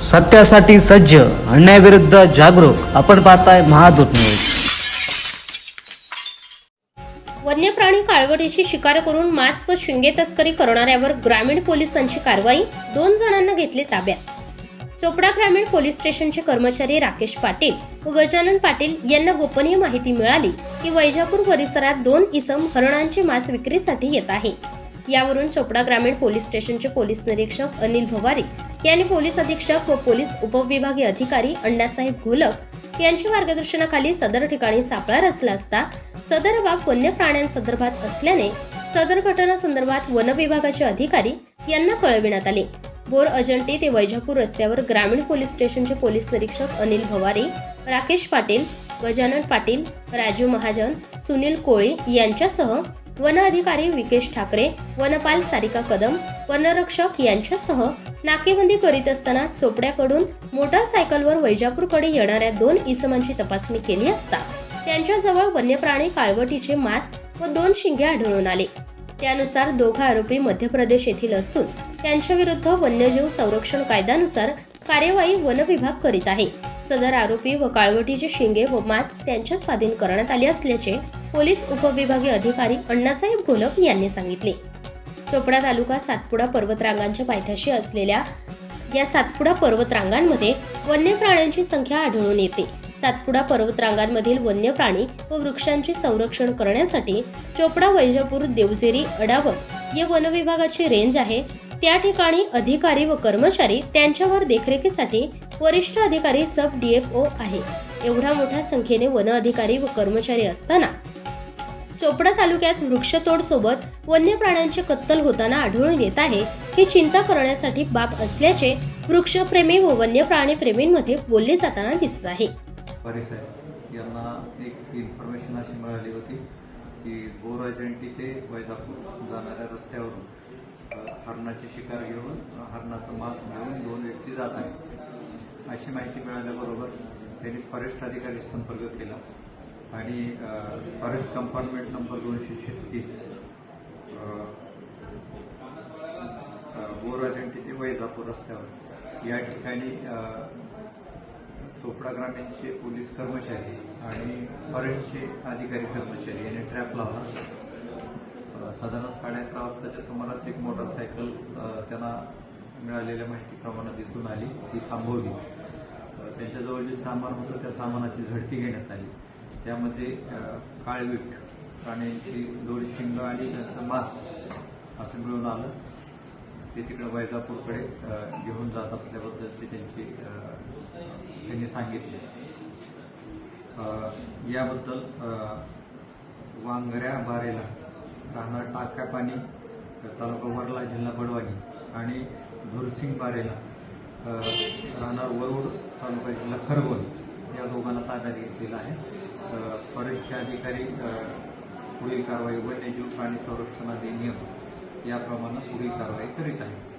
सत्यासाठी सज्ज अन्यायाविरुद्ध जागरूक. आपण पाहताय महादूत न्यूज. वन्य प्राणी काळवटीची शिकार करून मांस व शिंगे तस्करी करणाऱ्यावर ग्रामीण पोलिसांची कारवाई दोन जणांना घेतले ताब्यात. चोपडा ग्रामीण पोलीस स्टेशनचे कर्मचारी राकेश पाटील व गजानन पाटील यांना गोपनीय माहिती मिळाली की वैजापूर परिसरात दोन इसम हरणांचे मांस विक्रीसाठी येत आहे. यावरून चोपडा ग्रामीण पोलीस स्टेशनचे पोलीस निरीक्षक अनिल भवारी यांनी पोलीस अधीक्षक व पोलीस उपविभागीय अधिकारी अण्णासाहेब घोलक यांच्या मार्गदर्शनाखाली सदर ठिकाणी सापळा रचला असता सदर बाब वन्य प्राण्यांसंदर्भात असल्याने सदर घटनासंदर्भात वन विभागाचे अधिकारी यांना कळविण्यात आले. बोर अजंटी ते वैजापूर रस्त्यावर ग्रामीण पोलीस स्टेशनचे पोलीस निरीक्षक अनिल भवारी राकेश पाटील गजानन पाटील राजू महाजन सुनील कोळी यांच्यासह वन अधिकारी विकेश ठाकरे वनपाल सारिका कदम वनरक्षक यांच्यासह नाकेबंदी करीत असताना चोपड्याकडून मोटारसायकलवर वैजापूरकडे येणाऱ्या दोन इसमांची तपासणी केली असता त्यांच्याजवळ वन्यप्राणी काळवटीचे मांस व दोन शिंगे आढळून आले. त्यानुसार दोघा आरोपी मध्य प्रदेश येथील असून त्यांच्याविरुद्ध वन्यजीव संरक्षण कायद्यानुसार कार्यवाही वन विभाग करीत आहे. सदर आरोपी व काळवटीचे शिंगे व मांस त्यांच्या स्वाधीन करण्यात आले असल्याचे पोलीस उपविभागीय अधिकारी अण्णासाहेब घोलप यांनी सांगितले. चोपडा तालुका सातपुडा पर्वतरांगांच्या पायथ्याशी असलेल्या या सातपुडा पर्वतरांगांमध्ये वन्य प्राण्यांची संख्या आढळून येते. सातपुडा पर्वतरांगांमधील वन्य प्राणी व वृक्षांचे संरक्षण करण्यासाठी चोपडा वैजापूर देवझेरी अडावत या वनविभागाची रेंज आहे. त्या ठिकाणी अधिकारी व कर्मचारी त्यांच्यावर देखरेखीसाठी वरिष्ठ अधिकारी सब डीएफओ आहे. एवढा मोठ्या संख्येने वन अधिकारी व कर्मचारी असताना चोपडा तालुक्यात वृक्षतोड सोबत वन्य प्राण्यांचे कत्तल होताना आढळून येत आहे. ही चिंता करण्यासाठी बाब असल्याचे वृक्षप्रेमी व वन्य प्राणी प्रेमींमध्ये बोलले जाताना दिसत आहे. यांना एक इन्फॉर्मेशन अशी मिळाली होती की बोर अजंटी ते वैजापूर जाणाऱ्या रस्त्यावरून हरणाची शिकार घेऊन हरणाचं मांस घेऊन दोन व्यक्ती जात आहेत. अशी माहिती मिळाल्याबरोबर त्यांनी फॉरेस्ट अधिकारी संपर्क केला. आणि फॉरेस्ट कंपार्टमेंट नंबर दोनशे छत्तीस. बोराजंटी ते वैजापूर रस्त्यावर. या ठिकाणी चोपडा ग्रामीणचे पोलीस कर्मचारी आणि फॉरेस्टचे अधिकारी कर्मचारी यांनी ट्रॅप लावला. साधारण साडे अकरा वाजताच्या सुमारास एक मोटरसायकल त्यांना मिळालेल्या माहितीप्रमाणे दिसून आली. ती थांबवली. त्यांच्याजवळ जे सामान होतं त्या सामानाची झडती घेण्यात आली. त्यामध्ये काळवीट प्राण्यांची दोन शिंग आणि त्यांचं मांस असं मिळून आलं. ते तिकडे वैजापूरकडे घेऊन जात असल्याबद्दलची त्यांची त्यांनी सांगितले. याबद्दल वांगऱ्या बारेला राहणार टाक्या पाणी तालुका वरला जिल्हा बडवानी आणि धुरसिंग बारेला राहणार वरुड तालुका जिल्हा खरगोन. या दोघांना ताब्यात घेतलेला आहे. अ, फॉरेस्टचे अधिकारी पुढील कारवाई वन्यजीव प्राणी संरक्षण अधिनियम याप्रमाणे पुढील कारवाई करीत आहे.